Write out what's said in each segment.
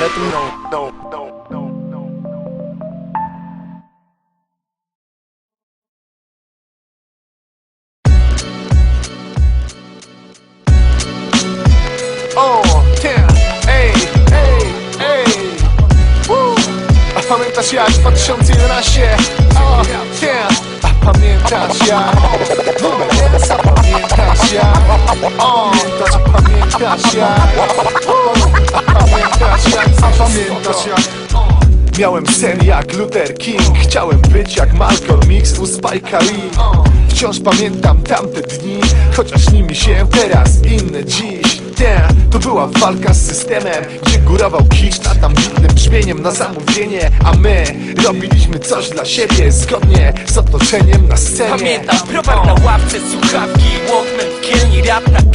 Let them know, no, no, no, no, no. O, yeah, ej, ej, ej Woo. A pamiętasz jak 2011? O, yeah pamiętasz jak Yes, a pamiętasz jak O, a pamiętasz jak O, A pamiętasz jak A pamiętasz jak Miałem sen jak Luther King Chciałem być jak Malcolm X u Spike'a Lee. Wciąż pamiętam tamte dni Chociaż nimi się teraz inne dziś. Damn, to była walka z systemem górował kiszta tam bitnym brzmieniem na zamówienie. A my robiliśmy coś dla siebie Zgodnie z otoczeniem na scenie. Pamiętam browar na ławce, słuchawki Walkman na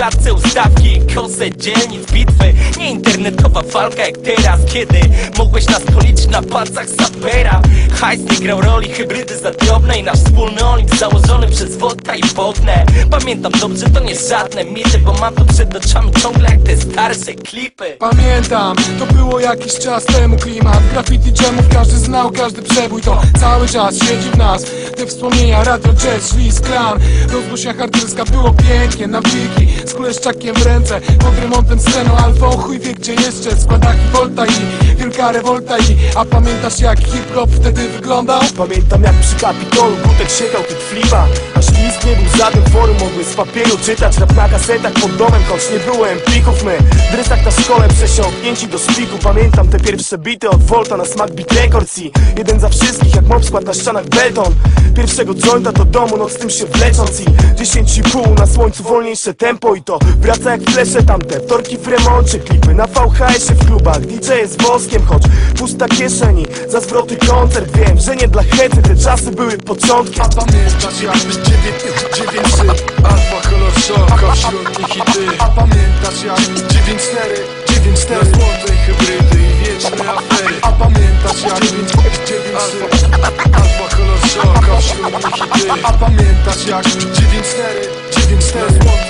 klatce, ustawki Kose, dzielnic, bitwy. Nie internetowa walka jak teraz Kiedy mogłeś nas policzyć na palcach sapera. Hajs nie grał roli, hybrydy za drobne I nasz wspólny olimp założony przez Wodka i Bognę Pamiętam dobrze, to nie żadne mity Bo mam to przed oczami ciągle jak te starsze klipy. Pamiętam, to było jakiś czas temu klimat. Graffiti dżemów każdy znał, każdy przebój To cały czas siedzi w nas. Te wspomnienia, radio, jazz, Lis, klan. Rozgłośnia harcerska, było pięknie Na wiki, z kuleszczakiem w ręce Pod remontem sceną, albo chuj wie gdzie jeszcze Składaki Volta i wielka rewolta i A pamiętasz jak hip-hop wtedy wyglądał? Pamiętam jak przy Kapitolu Gutek siekał tych flipa. Aż list nie był żadnym forum Mogły z papieru czytać rap na kasetach pod domem. Choć nie byłem plików my W drysach na szkole przesiąknięci do szpiku Pamiętam te pierwsze bity od Volta na smak Beat Records I jeden za wszystkich jak mob skład na ścianach beton. Pierwszego jointa do domu noc tym się wlecząc I dziesięć i pół na słońcu wolniejsze tempo I to. Wraca jak flesze tamte. Wtorki w remoncie, klipy na VHS-ie w klubach. DJ z woskiem, choć pusta kieszeni. Za zwroty koncert. Wiem, że nie dla hecy Te czasy były początkiem. Pamiętasz jak dziewięcy Alfa kolor szok, wśród nich i ty A pamiętasz jak 9-4 9-4 Złote hybrydy i wieczne afery? A pamiętasz jak 9 Alfa, alfa kolor szok, wśród nich i ty A pamiętasz jak 9-4 9-4 Złote hybrydy i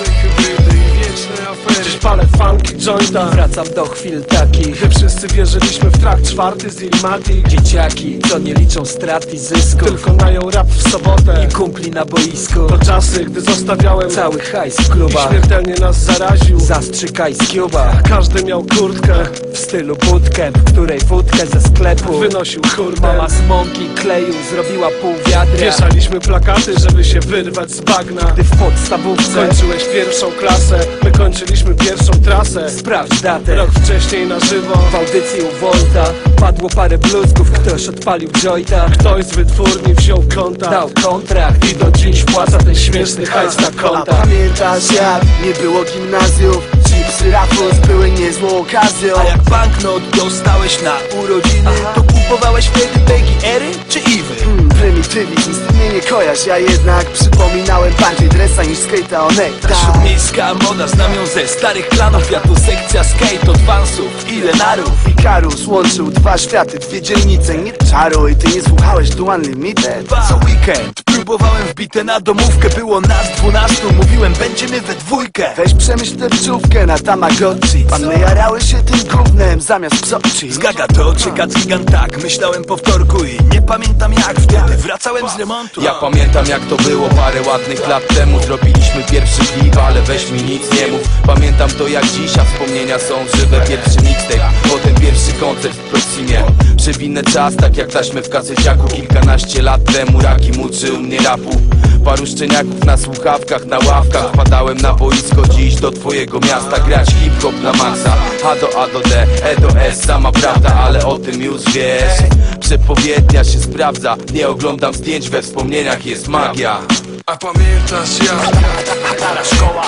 Dziś palę funky jointa. Wracam do chwil takich Gdy wszyscy wierzyliśmy w trakt czwarty z Ilmati. Dzieciaki, co nie liczą strat i zysków Tylko nają rap w sobotę I kumpli na boisku. To czasy, gdy zostawiałem Cały hajs w I klubach śmiertelnie nas zaraził Zastrzykaj z Cuba. Każdy miał kurtkę W stylu bootcamp, w której wódkę ze sklepu Wynosił kurde Mama z mąki kleju zrobiła pół wiadra. Wieszaliśmy plakaty, żeby się wyrwać z bagna. Gdy w podstawówce Kończyłeś pierwszą klasę My kończyliśmy pierwszą trasę. Sprawdź datę. Rok wcześniej na żywo. W audycji u Volta Padło parę bluzków, ktoś odpalił jointa Ktoś z wytwórni wziął konta. Dał kontrakt i do dziś płaca ten śmieszny hajs na A konta pamiętasz jak nie było gimnazjów? Chipsy Rafus były niezłą okazją. A jak banknot dostałeś na urodziny To kupowałeś wtedy Peggy Ery czy Iwy? Hmm, Prymitywizm, z tym mnie nie kojarz Ja jednak przypominałem bardziej dresa niż skate'a o nektar. Śródmiejska moda, znam ją ze starych planów. Ja tu sekcja skate, advansów, ile narów? Ikarus łączył dwa światy, dwie dzielnice. Nie czaruj, ty nie słuchałeś tu Unlimited Co weekend? Próbowałem wbite na domówkę Było nas dwunastu, mówiłem będziemy we dwójkę. Weź przemyśl tę wczówkę na Tamagotchi. Panny jarały się tym gównem zamiast psoci Z gaga to czeka cygan tak. Myślałem po wtorku i nie pamiętam jak. Wtedy wracałem z remontu Ja pamiętam jak to było parę ładnych lat temu. Zrobiliśmy pierwszy klip, ale weź mi nic nie mów. Pamiętam to jak dziś, a wspomnienia są żywe. Pierwszy mixtape, potem pierwszy koncert w Proximie. Przewinę czas, tak jak taśmy w kaseciaku Kilkanaście lat temu. Rakim uczył mnie rapu Paru szczeniaków na słuchawkach, na ławkach. Wpadałem na boisko dziś do twojego miasta Grać hip-hop na maksa. A do A do D, E do S, sama prawda Ale o tym już wiesz. Przepowiednia się sprawdza Nie oglądam zdjęć, we wspomnieniach jest magia. A pamiętasz jak szkoła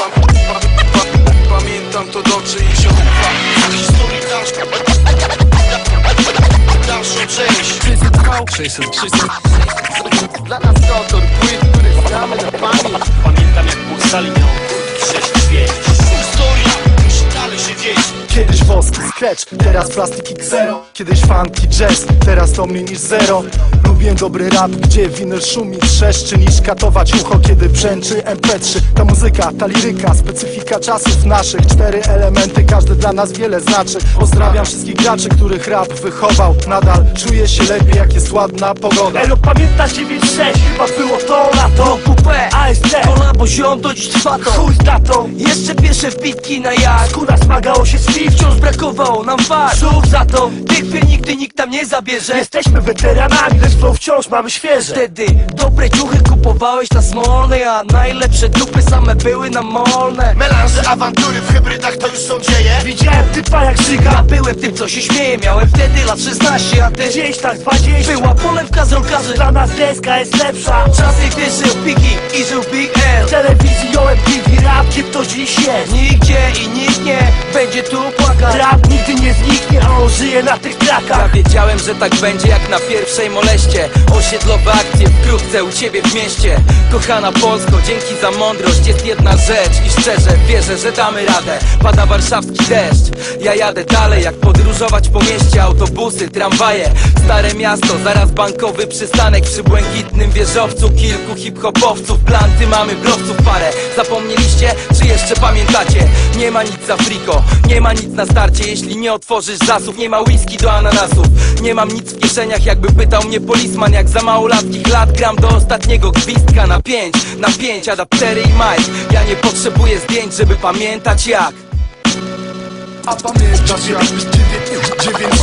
Pamiętam to dobrze i się Dla nas to płyt, znamy na pamięć Pamiętam jak pół sali miał 6 Historia musi dalej się Kiedyś woski scratch, teraz plastiki ksero Kiedyś funky jazz, teraz to mniej niż zero. Lubię dobry rap, gdzie winyl szumi trzeszczy Niż katować ucho, kiedy brzęczy MP3 Ta muzyka, ta liryka, specyfika czasów naszych. Cztery elementy, każdy dla nas wiele znaczy. Pozdrawiam wszystkich graczy, których rap wychował. Nadal czuję się lepiej, jak jest ładna pogoda. Elo, pamiętasz 9-6? Chyba było to lato Kupę, AST, kolabo ziom do dziś trwa to. Chuj z datą. Jeszcze pierwsze wbitki na jak Kuna smagało się z piw Wciąż brakowało nam far Brzuch za to. Tych nigdy nikt nam nie zabierze. Jesteśmy weteranami, lecz flow wciąż mamy świeże. Wtedy dobre ciuchy kupowałeś na smolnej A najlepsze dupy same były na molne. Melanże, awantury w hybrydach to już są dzieje. Widziałem typa jak żyga. Ja byłem tym co się śmieje. Miałem wtedy lat 16, a ty? Gdzieś tak 20 Była polewka z rolkarzy. Dla nas deska jest lepsza. Czasy gdy żył Piki i żył Big L telewizji OMTV rap, kim to dziś jest. Nigdzie i nikt nie będzie tu płakać. Rap nigdy nie zniknie, a on żyje na tych Ja trakach wiedziałem, że tak będzie jak na pierwszej moleście. Osiedlowe akcje wkrótce u ciebie w mieście. Kochana Polsko, dzięki za mądrość. Jest jedna rzecz i szczerze wierzę, że damy radę. Pada warszawski deszcz. Ja jadę dalej, jak podróżować po mieście. Autobusy, tramwaje, stare miasto. Zaraz bankowy przystanek przy błękitnym wieżowcu Kilku hip-hopowców, planty mamy browców parę. Zapomnieliście, czy jeszcze pamiętacie? Nie ma nic za friko, nie ma nic na starcie. Jeśli nie otworzysz zasów, nie ma whisky do ananasów. Nie mam nic w kieszeniach, jakby pytał mnie polisman Jak za małolatkich lat gram do ostatniego gwizdka. Na pięć, na pięć, adaptery i mic. Ja nie potrzebuję zdjęć, żeby pamiętać jak A pamiętasz jak dziewię- dziewięć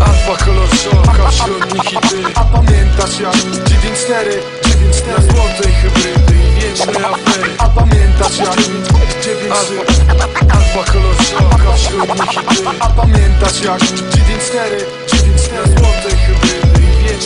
Alfa kolor szoka, wśród nich i ty. A pamiętasz jak 9-4 9-4 Na złotej hybrydy i wieczne afery. A pamiętasz jak 9 Alfa kolor szoka, wśród nich i ty. A pamiętasz jak 9-4 9-4 Na złotej hybrydy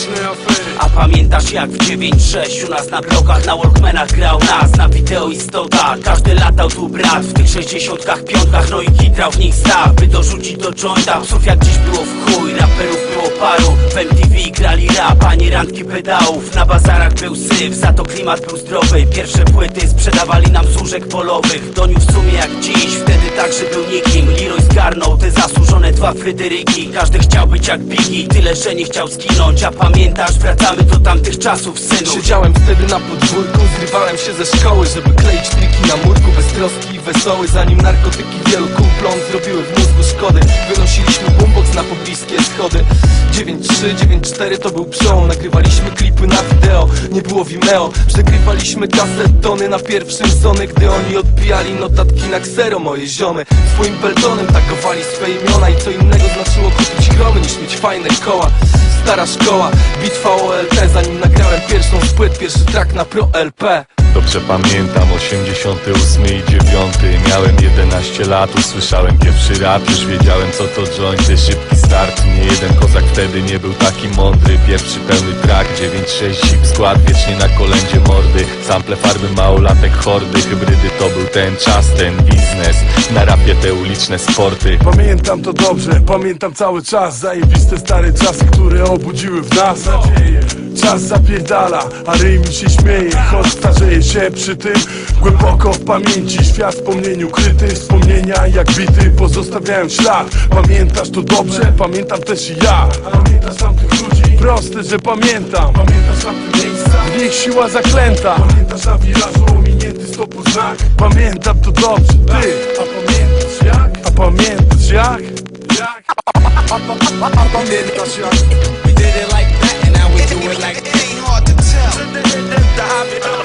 i wieczne afery. A pamiętasz jak w 9-6 u nas na blokach na Walkmanach grał nas Na wideo istota, każdy latał tu brat W tych 60 piątkach, no i kitrał w nich staw By dorzucić do jointa, psów jak dziś było w chuj Raperów było paru, w MTV grali rap A nie randki pedałów, na bazarach był syf Za to klimat był zdrowy, pierwsze płyty sprzedawali nam z łóżek polowych. Doniu w sumie jak dziś, wtedy także był nikim. Leroy zgarnął te zasłużone dwa Fryderyki. Każdy chciał być jak Biggie, tyle że nie chciał zginąć A pamiętasz, wracamy do tamtych czasów, synu. Siedziałem wtedy na podwórku, zrywałem się ze szkoły Żeby kleić triki na murku, beztroski i wesoły Zanim narkotyki wielu kumplom zrobiły w mózgu szkody. Wynosiliśmy boombox na pobliskie schody. 9-3, 9-4 to był przełom. Nagrywaliśmy klipy na wideo, nie było Vimeo. Przegrywaliśmy kasetony na pierwszym Sony Gdy oni odbijali notatki na ksero. Moje ziomy swoim peltonem tagowali swe imiona I co innego znaczyło kupić chromy niż mieć fajne koła Stara szkoła, bitwa o LP Zanim nagrałem pierwszą z płyt, pierwszy track na Pro LP Dobrze pamiętam 88 i 9 Miałem 11 lat, usłyszałem pierwszy rap Już wiedziałem co to jointy, szybki start Nie jeden kozak wtedy nie był taki mądry. Pierwszy pełny track, 9-6 hip skład Wiecznie na kolędzie mordy. Sample farby, małolatek, hordy Hybrydy to był ten czas, ten biznes. Na rapie te uliczne sporty. Pamiętam to dobrze, pamiętam cały czas. Zajebiste stare czasy, które obudziły w nas nadzieję Czas zapierdala, a ryj mi się śmieje Choć starzeje się przy tym. Głęboko w pamięci, świat w wspomnieniu kryty Wspomnienia jak bity pozostawiają ślad. Pamiętasz to dobrze, pamiętam też i ja. Pamiętasz tamtych ludzi, proste, że pamiętam. Pamiętasz tamte miejsca, w nich siła zaklęta. Pamiętasz na wirażu ominięty stopu znak? Pamiętam to dobrze, ty, a pamiętasz jak? A pamiętasz jak? Jak? A pamiętasz jak? do it like it ain't hard to tell.